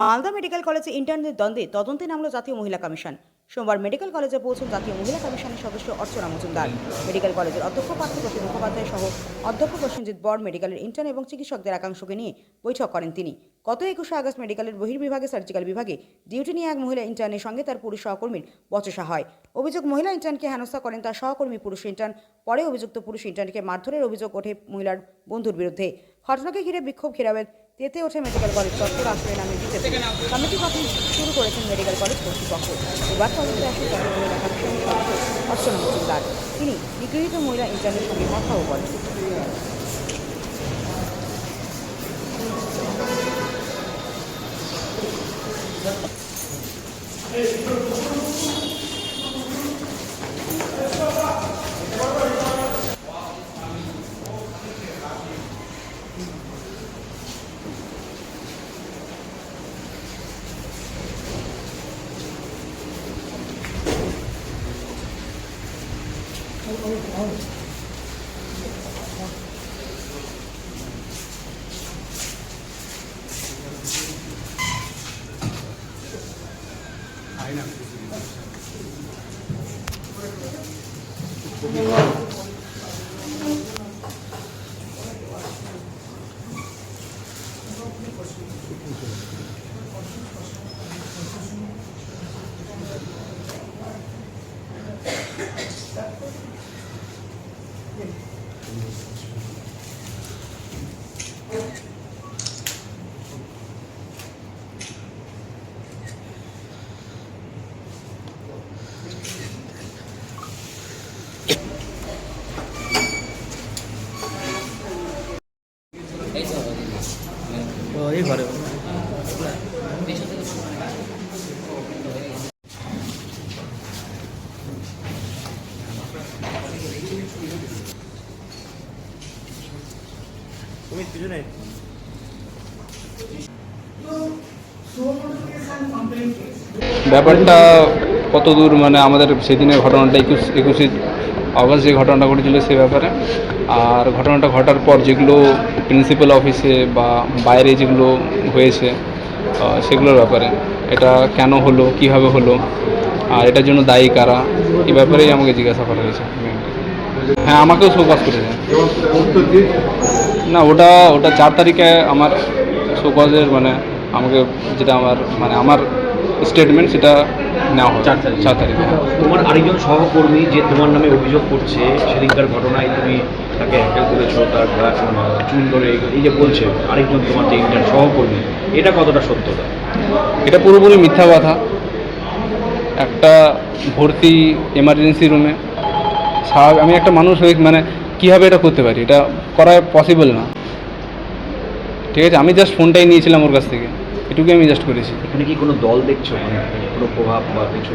Malda medical কলেজে ইন্টার্নদের দ্বন্দ্বে তদন্তে নামলো জাতীয় মহিলা কমিশন। সোমবার মেডিকেল কলেজে পৌঁছন জাতীয় মহিলা কমিশনের সদস্য অর্চনা মজুমদার। মেডিকেল কলেজের অধ্যক্ষ পার্থপ্রতিম মুখোপাধ্যায় সহ অধ্যক্ষ প্রসেনজিৎ বর মেডিকেলের ইন্টার্ন এবং চিকিৎসকদের একাংশকে নিয়ে বৈঠক করেন তিনি। গত একুশে আগস্ট মেডিকেলের বহির্বিভাগে সার্জিক্যাল বিভাগে ডিউটি নিয়ে এক মহিলা ইন্টার্নের সঙ্গে তার পুরুষ সহকর্মীর বচসা হয়। অভিযোগ, মহিলা ইন্টার্নকে হেনস্থা করেন তার সহকর্মী পুরুষ ইন্টার্ন পরে অভিযুক্ত পুরুষ ইন্টার্নকে মারধরের অভিযোগ ওঠে মহিলার বন্ধুর বিরুদ্ধে। ঘটনাকে ঘিরে বিক্ষোভ ঘেরাবেন তেতে ওঠে মেডিকেল কলেজ চত্বর আশ্রয় নামে দিতে কমিটি গঠন শুরু করেছেন মেডিকেল কলেজ কর্তৃপক্ষ। এবার তদন্তে আসেন চট্টগ্রামের মহিলা কমিশনের অর্চনা মজুমদার তিনি বিগৃহীত মহিলা ইন্টারনেট সঙ্গে কথাও বলেন। ఆయన ও এই ঘরে ব্যাপারটা কতদূর মানে আমাদের সেদিনের ঘটনাটা একুশ, একুশে আগস্ট যে ঘটনাটা ঘটেছিল সে ব্যাপারে। আর ঘটনাটা ঘটার পর যেগুলো প্রিন্সিপাল অফিসে বা বাইরে যেগুলো হয়েছে সেগুলোর ব্যাপারে, এটা কেন হলো, কীভাবে হলো, আর এটার জন্য দায়ী কারা, এ ব্যাপারেই আমাকে জিজ্ঞাসা করা হয়েছে। হ্যাঁ আমাকেও শোকজ করেছে না ওটা ওটা চার তারিখে আমার শোকজের মানে আমাকে যেটা আমার মানে আমার স্টেটমেন্ট সেটা নেওয়া হয় চার তারিখে। চার তারিখে। তোমার আরেকজন সহকর্মী যে তোমার নামে অভিযোগ করছে সেদিনকার ঘটনায় তুমি তাকে হ্যাকেল করেছ তার চুল ধরে এই- এই যে বলছে আরেকজন তোমার যে ইন্টার সহকর্মী এটা কতটা সত্যতা এটা পুরোপুরি মিথ্যা কথা একটা ভর্তি এমার্জেন্সি রুমে স্বাভাবিক আমি একটা মানুষ হয়ে মানে কীভাবে এটা করতে পারি? এটা করা পসিবল না। ঠিক আছে আমি জাস্ট ফোনটাই নিয়েছিলাম ওর কাছ থেকে। এটুকুই আমি জাস্ট করেছি। এখানে কি কোনো দল দেখছ? মানে কোনো প্রভাব বা কিছু?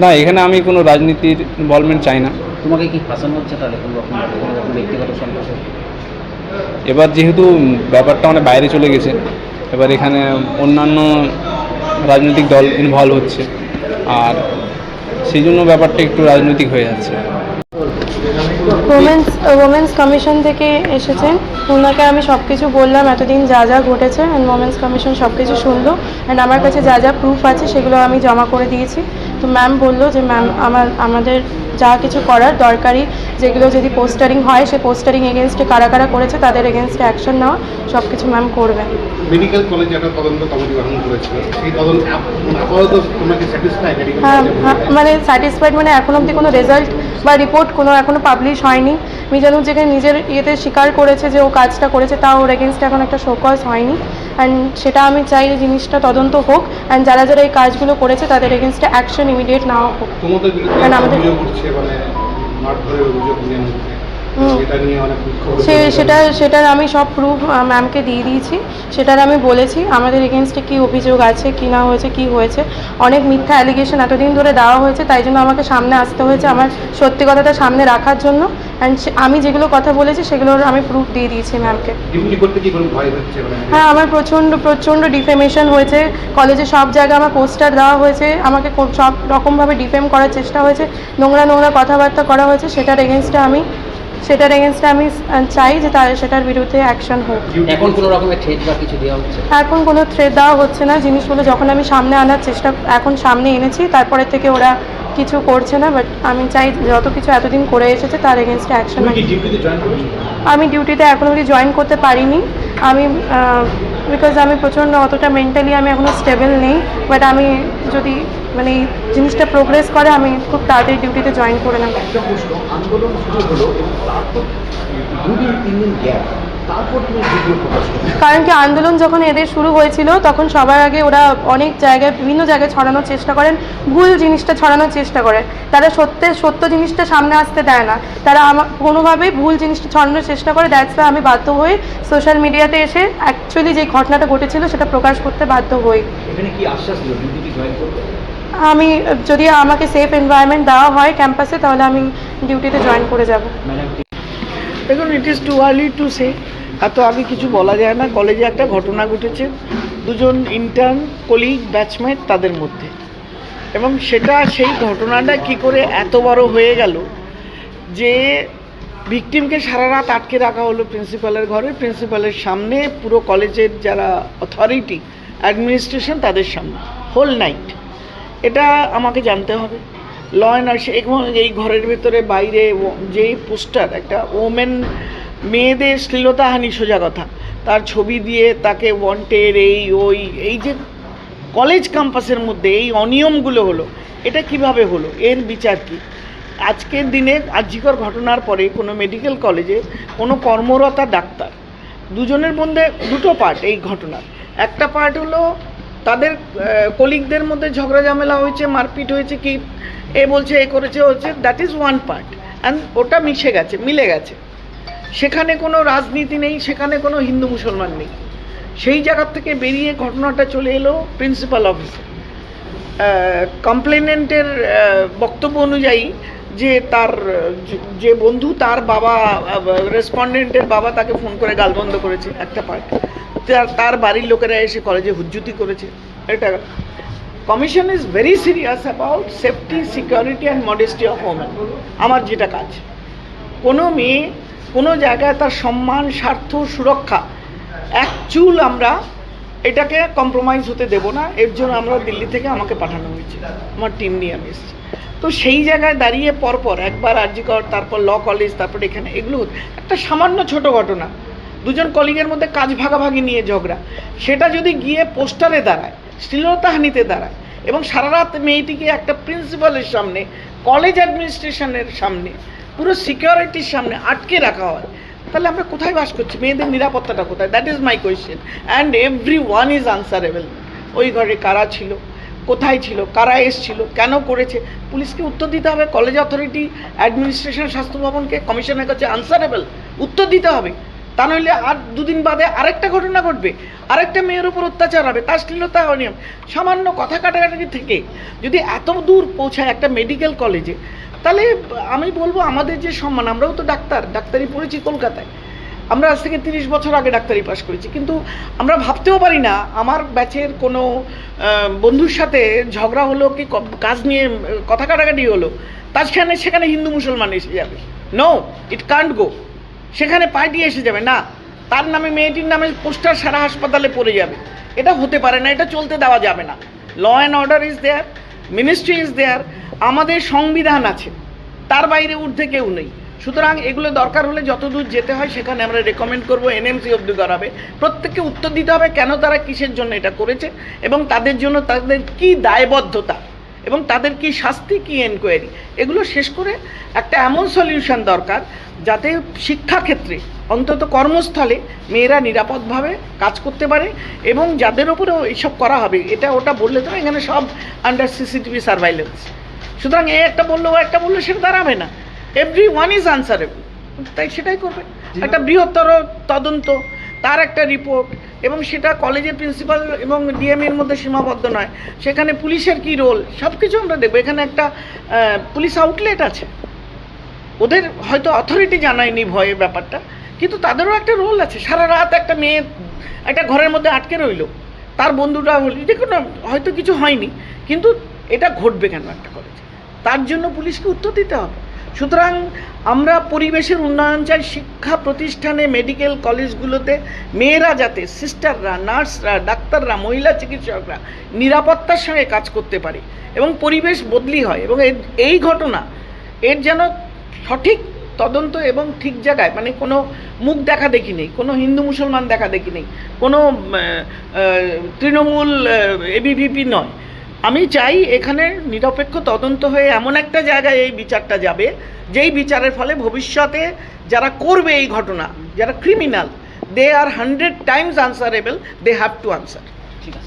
না এখানে আমি কোনো রাজনীতির ইনভলভমেন্ট চাই না। তোমাকে কি ফাঁসানো হচ্ছে তাহলে? কোনো রকম কোনো রকম ব্যক্তিগত সম্পর্ক এবার যেহেতু ব্যাপারটা মানে বাইরে চলে গেছে এবার এখানে অন্যান্য রাজনৈতিক দল ইনভলভ হচ্ছে। আর সেই জন্য ব্যাপারটা একটু রাজনৈতিক হয়ে যাচ্ছে। ওমেন্স ওমেন্স কমিশন থেকে এসেছেন ওনাকে আমি সব কিছু বললাম, এতদিন যা যা ঘটেছে অ্যান্ড ওমেন্স কমিশন সব কিছু শুনলো অ্যান্ড আমার কাছে যা যা প্রুফ আছে, সেগুলো আমি জমা করে দিয়েছি। তো ম্যাম বলল যে ম্যাম আমার আমাদের যা কিছু করার দরকারি যেগুলো যদি পোস্টারিং হয় সে পোস্টারিং এগেনস্টে কারা কারা করেছে তাদের এগেনস্টে অ্যাকশন নেওয়া সব কিছু ম্যাম করবেন মেডিকেল কলেজে একটা তদন্ত কমিটি গঠন করেছিল। সেই তদন্ত আপ- আপাতত তোমাকে স্যাটিসফাই মেডিকেল হ্যাঁ হ্যাঁ, মানে স্যাটিসফাইড মানে এখন অবধি কোনো রেজাল্ট বা রিপোর্ট কোনো এখনও পাবলিশ হয়নি। মিজানু যেখানে নিজের ইয়েতে স্বীকার করেছে যে ও কাজটা করেছে তা ওর এগেনস্টে এখন একটা শোকজ হয়নি। অ্যান্ড সেটা আমি চাই যে জিনিসটা তদন্ত হোক অ্যান্ড যারা যারা এই কাজগুলো করেছে তাদের এগেনস্টে অ্যাকশন ইমিডিয়েট নেওয়া হোক। অ্যান্ড কারণ আমাদের- সে সেটা সেটার আমি সব প্রুফ ম্যামকে দিয়ে দিয়েছি। সেটার আমি বলেছি আমাদের এগেনস্টে কী অভিযোগ আছে কী না হয়েছে কী হয়েছে। অনেক মিথ্যা অ্যালিগেশন এতদিন ধরে দেওয়া হয়েছে তাই জন্য আমাকে সামনে আসতে হয়েছে আমার সত্যি কথাটা সামনে রাখার জন্য। অ্যান্ড আমি যেগুলো কথা বলেছি সেগুলোর আমি প্রুফ দিয়ে দিয়েছি ম্যামকে মানে? হ্যাঁ আমার প্রচণ্ড প্রচণ্ড ডিফেমেশন হয়েছে। কলেজে সব জায়গায় আমার পোস্টার দেওয়া হয়েছে আমাকে সব রকমভাবে ডিফেম করার চেষ্টা হয়েছে। নোংরা নোংরা কথাবার্তা করা হয়েছে সেটার এগেনস্টে আমি সেটার এগেনস্টে আমি চাই যে তার সেটার বিরুদ্ধে অ্যাকশন হোক। এখন কোনো রকমের থ্রেট বা কিছু দেওয়া হচ্ছে? এখন কোনো থ্রেড দেওয়া হচ্ছে না। জিনিসগুলো যখন আমি সামনে আনার চেষ্টা এখন সামনে এনেছি তারপরে থেকে ওরা কিছু করছে না বাট আমি চাই যত কিছু এতদিন করে এসেছে তার এগেনস্টে অ্যাকশন তুমি কি ডিউটিতে জয়েন করেছ? আমি ডিউটিতে এখন অবধি জয়েন করতে পারিনি। আমি বিকজ আমি প্রচণ্ড অতটা মেন্টালি আমি এখনও স্টেবল নেই বাট আমি যদি মানে এই জিনিসটা প্রোগ্রেস করে আমি খুব তাড়াতাড়ি ডিউটিতে জয়েন করে নেব। একটা প্রশ্ন আন্দোলন শুরু হলো তারপর দুদিন তিন দিন গ্যাপ কারণ কি আন্দোলন যখন এদের শুরু হয়েছিল তখন সবার আগে ওরা অনেক জায়গায় বিভিন্ন জায়গায় ছড়ানোর চেষ্টা করেন ভুল জিনিসটা ছড়ানোর চেষ্টা করে তারা সত্যের সত্য জিনিসটা সামনে আসতে দেয় না। তারা আমার কোনোভাবেই ভুল জিনিসটা ছড়ানোর চেষ্টা করে। দ্যাটস আমি বাধ্য হয়ে সোশ্যাল মিডিয়াতে এসে অ্যাকচুয়ালি যে ঘটনাটা ঘটেছিল সেটা প্রকাশ করতে বাধ্য হই। এখানে কি আশ্বাস দিল? আমি যদি আমাকে সেফ এনভায়রনমেন্ট দেওয়া হয় ক্যাম্পাসে তাহলে আমি ডিউটিতে জয়েন করে যাব। দেখুন it is too early to say এত আগে কিছু বলা যায় না। কলেজে একটা ঘটনা ঘটেছে। দুজন ইন্টার্ন কলিগ ব্যাচমেট তাদের মধ্যে। এবং সেটা সেই ঘটনাটা কি করে এত বড় হয়ে গেল যে ভিকটিমকে সারা রাত আটকে রাখা হলো প্রিন্সিপালের ঘরে। প্রিন্সিপালের সামনে পুরো কলেজের যারা অথরিটি অ্যাডমিনিস্ট্রেশন তাদের সামনে। Whole night. এটা আমাকে জানতে হবে। ল অ্যান্ড এবং এই ঘরের ভেতরে বাইরে যেই পোস্টার, একটা ওমেন মেয়েদের শ্লীলতাহানি সোজা কথা। তার ছবি দিয়ে তাকে ওয়ান্টেড এই, ওই, এই যে কলেজ ক্যাম্পাসের মধ্যে এই অনিয়মগুলো হলো, এটা কীভাবে হলো? এর বিচার কি? আজকের দিনে আর্যিকর ঘটনার পরে কোনো মেডিকেল কলেজে কোনো কর্মরতা ডাক্তার, দুজনের মধ্যে দুটো পার্ট এই ঘটনার। একটা পার্ট হলো তাদের কলিগদের মধ্যে ঝগড়া ঝামেলা হয়েছে, মারপিট হয়েছে, কি এ বলছে, এ করেছে হচ্ছে that is one part and ওটা মিশে গেছে, মিলে গেছে। সেখানে কোনো রাজনীতি নেই, সেখানে কোনো হিন্দু মুসলমান নেই। সেই জায়গার থেকে বেরিয়ে ঘটনাটা চলে এলো প্রিন্সিপাল অফিসে কমপ্লেনেন্টের বক্তব্য অনুযায়ী যে তার, যে- বন্ধু তার বাবা, রেসপন্ডেন্টের বাবা তাকে ফোন করে গালবন্ধ করেছে একটা পার্ট তার তার বাড়ির লোকেরা এসে কলেজে হুজ্জুতি করেছে। এটা commission is very serious about safety security and modesty of women আমার যেটা কাজ। কোনো মেয়ে কোনো জায়গায় তার সম্মান, স্বার্থ, সুরক্ষা, এক চুল আমরা এটাকে কম্প্রোমাইজ হতে দেব না। এর জন্য আমরা দিল্লি থেকে আমাকে পাঠানো হয়েছে। আমার টিম নিয়ে আমি এসেছি। তো সেই জায়গায় দাঁড়িয়ে পরপর একবার আরজিকর তারপর ল কলেজ তারপর এখানে এগুলো একটা সামান্য ছোট ঘটনা। দুজন কলিগের মধ্যে কাজ ভাগাভাগি নিয়ে ঝগড়া। সেটা যদি গিয়ে পোস্টারে দাঁড়ায়, শ্লীলতাহানিতে দাঁড়ায় এবং সারা রাত মেয়েটিকে একটা প্রিন্সিপালের সামনে কলেজ অ্যাডমিনিস্ট্রেশনের সামনে, পুরো সিকিউরিটির সামনে আটকে রাখা হয় তাহলে আমরা কোথায় বাস করছি? মেয়েদের নিরাপত্তাটা কোথায়? That is my question and everyone is answerable ওই ঘরে কারা ছিল? কোথায় ছিল? কারা এসছিল? কেন করেছে? পুলিশকে উত্তর দিতে হবে। কলেজ অথরিটি অ্যাডমিনিস্ট্রেশন স্বাস্থ্য ভবনকে কমিশনের কাছে আনসারেবল উত্তর দিতে হবে। তা নইলে আর দুদিন বাদে আরেকটা ঘটনা ঘটবে। আরেকটা মেয়ের উপর অত্যাচার হবে। তার শ্লীলতা অনিয়ম। সামান্য কথা কাটাকাটি থেকে যদি এত দূর পৌঁছায় একটা মেডিকেল কলেজে তাহলে আমি বলব আমাদের যে সম্মান, আমরাও তো ডাক্তার, ডাক্তারি পড়েছি কলকাতায়। আমরা আজ থেকে তিরিশ বছর আগে ডাক্তারি পাশ করেছি, কিন্তু আমরা ভাবতেও পারি না, আমার ব্যাচের কোনো বন্ধুর সাথে ঝগড়া হলো কি কাজ নিয়ে, কথা কাটাকাটি হলো তার সেখানে সেখানে হিন্দু মুসলমান এসে যাবে। নো ইট কান্ট গো সেখানে পার্টি এসে যাবে, না, তার নামে, মেয়েটির নামে পোস্টার সারা হাসপাতালে পড়ে যাবে। এটা হতে পারে না, এটা চলতে দেওয়া যাবে না। Law and order is there ministry is there আমাদের সংবিধান আছে, তার বাইরে ঊর্ধ্বে কেউ নেই। সুতরাং এগুলো দরকার হলে যতদূর যেতে হয় সেখানে আমরা রেকমেন্ড করব এনএমসি অবধি করাবে। প্রত্যেককে উত্তর দিতে হবে কেন তারা কিসের জন্য এটা করেছে এবং তাদের জন্য তাদের কি দায়বদ্ধতা। এবং তাদের কি শাস্তি কি এনকোয়ারি এগুলো শেষ করে একটা এমন সলিউশন দরকার যাতে শিক্ষাক্ষেত্রে অন্তত কর্মস্থলে মেয়েরা নিরাপদভাবে কাজ করতে পারে এবং যাদের ওপরেও এইসব করা হবে এটা ওটা বললে তো এখানে সব আন্ডার সিসিটিভি সার্ভাইলেন্স সুতরাং এ একটা বলল ও একটা বলল সেটা দাঁড়াবে না। এভরি ওয়ান ইজ আনসারেবল তাই সেটাই করবে। একটা বৃহত্তর তদন্ত তার একটা রিপোর্ট এবং সেটা কলেজের প্রিন্সিপাল এবং ডিএমের মধ্যে সীমাবদ্ধ নয়। সেখানে পুলিশের কি রোল? সব কিছু আমরা দেখব। এখানে একটা পুলিশ আউটলেট আছে। ওদের হয়তো অথরিটি জানায়নি ভয়ের ব্যাপারটা কিন্তু তাদেরও একটা রোল আছে। সারা রাত একটা মেয়ে একটা ঘরের মধ্যে আটকে রইল। তার বন্ধুটা হল দেখুন না, হয়তো কিছু হয়নি কিন্তু এটা ঘটবে কেন একটা কলেজে তার জন্য পুলিশকে উত্তর দিতে হবে। সুতরাং আমরা পরিবেশের উন্নয়ন চাই, শিক্ষা প্রতিষ্ঠানে, মেডিকেল কলেজগুলোতে। মেয়েরা যাতে, সিস্টাররা, নার্সরা, ডাক্তাররা, মহিলা চিকিৎসকরা নিরাপত্তার সঙ্গে কাজ করতে পারে এবং পরিবেশ বদলি হয় এবং এই ঘটনা, এর যেন সঠিক তদন্ত এবং ঠিক জায়গায় মানে কোনো মুখ দেখা দেখি নেই, কোনো হিন্দু মুসলমান দেখা দেখি নেই, কোনো তৃণমূল এবিভিপি নয়। আমি চাই এখানে নিরপেক্ষ তদন্ত হয়ে এমন একটা জায়গায় এই বিচারটা যাবে, যেই বিচারের ফলে ভবিষ্যতে যারা করবে এই ঘটনা, যারা criminal they are hundred times answerable they have to answer